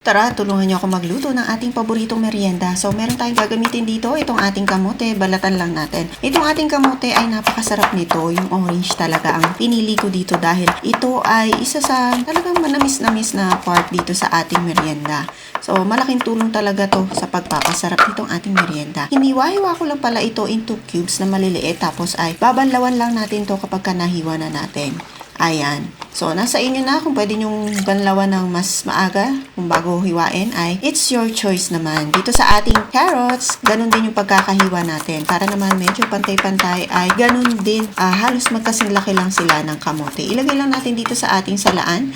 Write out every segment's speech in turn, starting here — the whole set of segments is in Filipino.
Tara, tulungan niyo ako magluto ng ating paboritong merienda. So, meron tayong gagamitin dito, itong ating kamote, balatan lang natin. Itong ating kamote ay napakasarap nito, yung orange talaga ang pinili ko dito dahil ito ay isa sa talagang manamis-namis na part dito sa ating merienda. So, malaking tulong talaga to sa pagpapasarap nitong ating merienda. Hiniwa-hiwa ko lang pala ito into cubes na maliliit tapos ay babanlawan lang natin to kapag ka nahiwa na natin. Ayan. So, nasa inyo na kung pwede nyong banlawan ng mas maaga kung bago hiwain ay it's your choice naman. Dito sa ating carrots, ganun din yung pagkakahiwa natin. Para naman medyo pantay-pantay ay ganun din. ah, halos magkasing laki lang sila ng kamote. Ilagay lang natin dito sa ating salaan.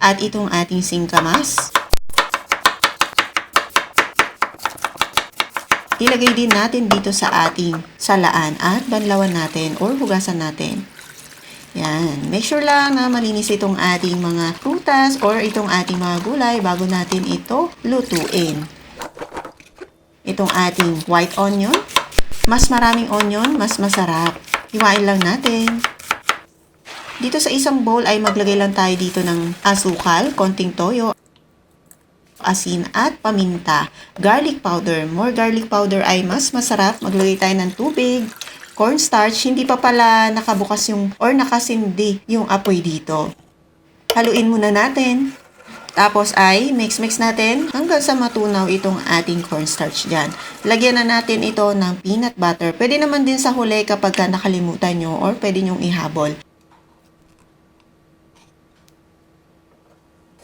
At itong ating singkamas. Ilagay din natin dito sa ating salaan at banlawan natin or hugasan natin. Yan. Make sure lang na malinis itong ating mga prutas or itong ating mga gulay bago natin ito lutuin. Itong ating white onion. Mas maraming onion, mas masarap. Hiwain lang natin. Dito sa isang bowl ay maglagay lang tayo dito ng asukal, konting toyo, asin at paminta. Garlic powder. More garlic powder ay mas masarap. Maglagay tayo ng tubig, cornstarch. Hindi pa pala nakabukas yung or nakasindi yung apoy dito. Haluin muna natin. Tapos ay mix-mix natin hanggang sa matunaw itong ating cornstarch dyan. Lagyan na natin ito ng peanut butter. Pwede naman din sa huli kapag ka nakalimutan nyo or pwede nyong ihabol.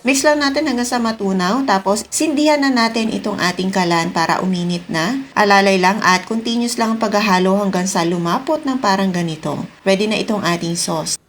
Mix lang natin hanggang sa matunaw. Tapos, sindihan na natin itong ating kalan para uminit na. Alalay lang at continuous lang ang paghahalo hanggang sa lumapot ng parang ganito. Pwede na itong ating sauce.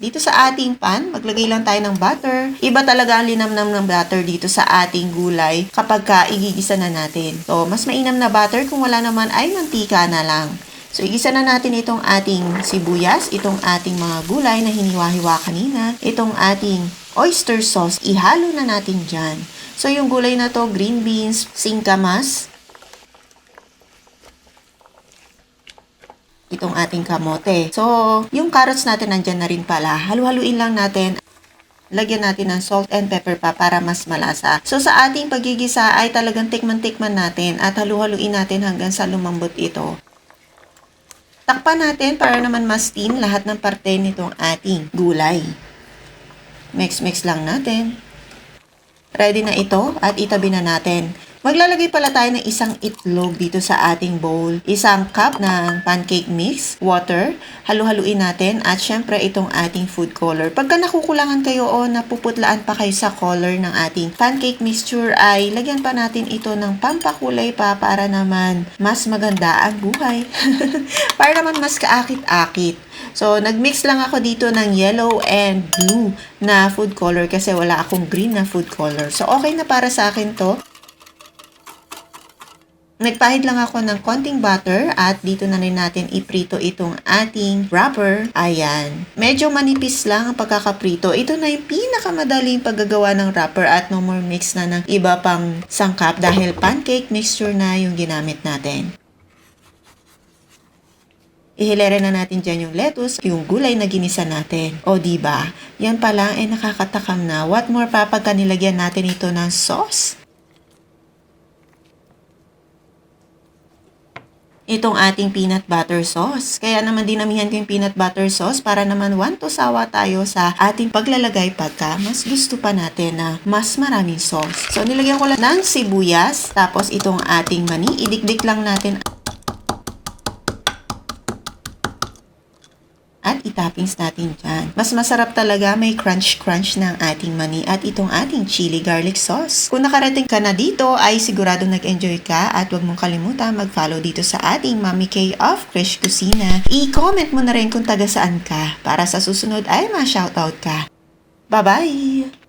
Dito sa ating pan, maglagay lang tayo ng butter. Iba talaga ang linamnam ng butter dito sa ating gulay kapag ka igigisa na natin. So, mas mainam na butter kung wala naman ay mantika na lang. So, igisa na natin itong ating sibuyas, itong ating mga gulay na hiniwa-hiwa kanina, itong ating oyster sauce, ihalo na natin dyan. So, yung gulay na to, green beans, singkamas, itong ating kamote. So, yung carrots natin nandyan na rin pala. Halu-haluin lang natin. Lagyan natin ng salt and pepper pa para mas malasa. So, sa ating pagigisa ay talagang tikman-tikman natin at halu-haluin natin hanggang sa lumambot ito. Takpan natin para naman ma-steam lahat ng parte nitong ating gulay. Mix-mix lang natin. Ready na ito at itabi na natin. Maglalagay pala tayo ng isang itlog dito sa ating bowl. Isang cup ng pancake mix, water, halu-haluin natin at syempre itong ating food color. Pagka nakukulangan kayo o napuputlaan pa kayo sa color ng ating pancake mixture ay lagyan pa natin ito ng pampakulay pa para naman mas maganda ang buhay. para naman mas kaakit-akit. So, nagmix lang ako dito ng yellow and blue na food color kasi wala akong green na food color. So, okay na para sa akin to. Nagpahid lang ako ng konting butter at dito na rin natin iprito itong ating wrapper. Ayan. Medyo manipis lang ang pagkakaprito. Ito na yung pinakamadaling paggagawa ng wrapper at no more mix na ng iba pang sangkap dahil pancake mixture na yung ginamit natin. Ihilera na natin dyan yung lettuce, yung gulay na ginisa natin. O ba? Yan pa lang ay nakakatakam na. What more pa pagka nilagyan natin ito ng sauce? Itong ating peanut butter sauce. Kaya naman dinamihan ko yung peanut butter sauce para naman one to sawa tayo sa ating paglalagay pagka mas gusto pa natin na mas maraming sauce. So nilagyan ko lang ng sibuyas, tapos itong ating mani, idikdik lang natin at itappings natin dyan. Mas masarap talaga may crunch-crunch ng ating mani at itong ating chili garlic sauce. Kung nakarating ka na dito ay sigurado nag-enjoy ka at huwag mong kalimutan mag-follow dito sa ating Mami K of Krish Kusina. I-comment mo na rin kung taga saan ka para sa susunod ay ma-shoutout ka. Bye-bye!